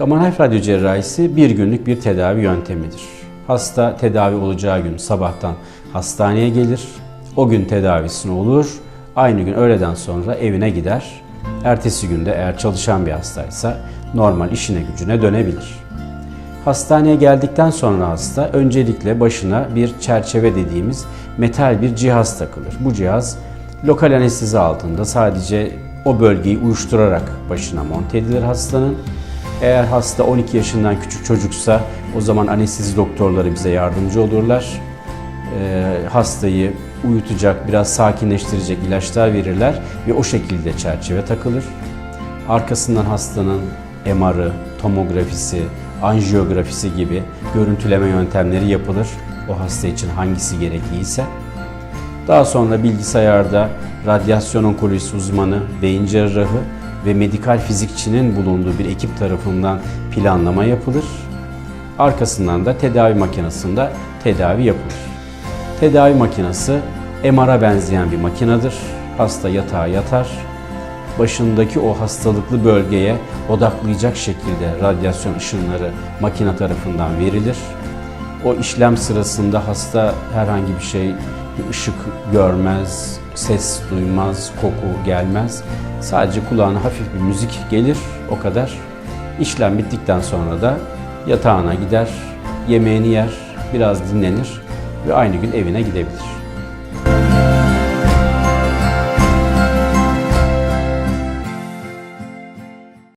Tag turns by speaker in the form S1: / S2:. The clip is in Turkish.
S1: Gamma knife radyo cerrahisi bir günlük bir tedavi yöntemidir. Hasta tedavi olacağı gün sabahtan hastaneye gelir. O gün tedavisini olur. Aynı gün öğleden sonra evine gider. Ertesi günde eğer çalışan bir hastaysa normal işine gücüne dönebilir. Hastaneye geldikten sonra hasta öncelikle başına bir çerçeve dediğimiz metal bir cihaz takılır. Bu cihaz lokal anestezi altında sadece o bölgeyi uyuşturarak başına monte edilir hastanın. Eğer hasta 12 yaşından küçük çocuksa o zaman anestezi doktorları bize yardımcı olurlar. Ee, hastayı uyutacak, biraz sakinleştirecek ilaçlar verirler ve o şekilde çerçeve takılır. Arkasından hastanın MR'ı, tomografisi, anjiyografisi gibi görüntüleme yöntemleri yapılır. O hasta için hangisi gerekliyse. Daha sonra bilgisayarda radyasyon onkolojisi uzmanı, beyin cerrahı ve medikal fizikçinin bulunduğu bir ekip tarafından planlama yapılır. Arkasından da tedavi makinesinde tedavi yapılır. Tedavi makinesi MR'a benzeyen bir makinedir. Hasta yatağa yatar. Başındaki o hastalıklı bölgeye odaklayacak şekilde radyasyon ışınları makine tarafından verilir. O işlem sırasında hasta herhangi bir şey, ışık görmez, ses duymaz, koku gelmez. Sadece kulağına hafif bir müzik gelir, o kadar. İşlem bittikten sonra da yatağına gider, yemeğini yer, biraz dinlenir ve aynı gün evine gidebilir.